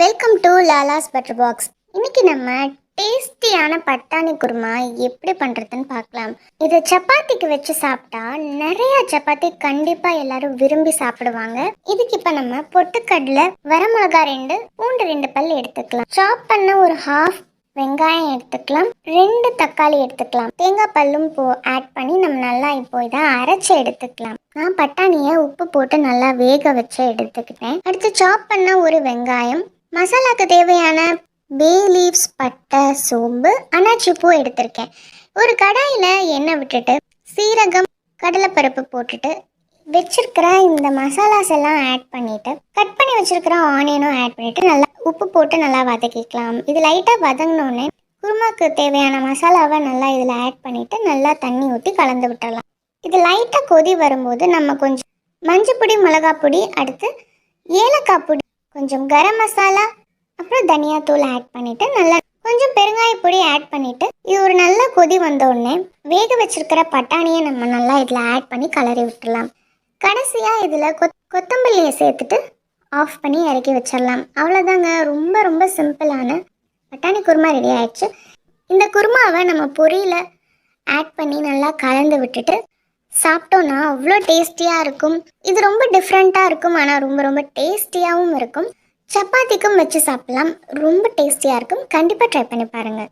Welcome to Lala's butter box இன்னைக்கு நம்ம டேஸ்டியான பட்டாணி குருமா எப்படி பண்ணுறதுன்னு பார்க்கலாம். இதை சப்பாத்திக்கு வச்சு சாப்பிட்டா நிறைய சப்பாத்தி கண்டிப்பாக எல்லாரும் விரும்பி சாப்பிடுவாங்க. இதுக்கு இப்போ நம்ம பொட்டுக்கடலை வரமிளகா ரெண்டு பூண்டு ரெண்டு பல் எடுத்துக்கலாம். சாப் பண்ண ஒரு ஹாஃப் வெங்காயம் எடுத்துக்கலாம். ரெண்டு தக்காளி எடுத்துக்கலாம். தேங்காய் பல்லும் போ ஆட் பண்ணி நம்ம நல்லா இப்போ இதை அரைச்சி எடுத்துக்கலாம். நான் பட்டாணியை உப்பு போட்டு நல்லா வேக வச்சு எடுத்துக்கிட்டேன். அடுத்து சாப் பண்ண ஒரு வெங்காயம் மசாலாக்கு தேவையான பே லீவ்ஸ் பட்டை சோம்பு அனாச்சி பூ எடுத்திருக்கேன். ஒரு கடாயில் எண்ணெய் விட்டுட்டு சீரகம் கடலைப்பருப்பு போட்டுட்டு வச்சிருக்கிற இந்த மசாலாஸ் எல்லாம் ஆட் பண்ணிவிட்டு கட் பண்ணி வச்சிருக்கிற ஆனியனும் ஆட் பண்ணிட்டு நல்லா உப்பு போட்டு நல்லா வதக்கிக்கலாம். இது லைட்டாக வதங்கினோடனே குருமாக்கு தேவையான மசாலாவை நல்லா இதில் ஆட் பண்ணிவிட்டு நல்லா தண்ணி ஊற்றி கலந்து விட்டுடலாம் இது லைட்டாக கொதி வரும்போது நம்ம கொஞ்சம் மஞ்சப்பொடி மிளகாய் பொடி அடுத்து ஏலக்காய் பொடி கொஞ்சம் கரம் மசாலா அப்புறம் தனியாத்தூள் ஆட் பண்ணிட்டு நல்லா கொஞ்சம் பெருங்காய பொடி ஆட் பண்ணிட்டு இது ஒரு நல்ல கொதி வந்த உடனே வேக வச்சிருக்கிற பட்டாணியை நம்ம நல்லா இதில் ஆட் பண்ணி கலரி விட்டுடலாம் கடைசியாக இதில் கொத் கொத்தமல்லியை சேர்த்துட்டு ஆஃப் பண்ணி இறக்கி வச்சிடலாம். அவ்வளோதாங்க ரொம்ப ரொம்ப சிம்பிளான பட்டாணி குருமா ரெடி ஆயிடுச்சு. இந்த குருமாவை நம்ம பொரியில் ஆட் பண்ணி நல்லா கலந்து விட்டுட்டு சாப்பிட்டோன்னா அவ்வளோ டேஸ்டியாக இருக்கும். இது ரொம்ப டிஃப்ரெண்ட்டாக இருக்கும். ஆனால் ரொம்ப ரொம்ப டேஸ்டியாகவும் இருக்கும். சப்பாத்திக்கும் வச்சு சாப்பிடலாம். ரொம்ப டேஸ்டியாக இருக்கும். கண்டிப்பாக ட்ரை பண்ணி பாருங்கள்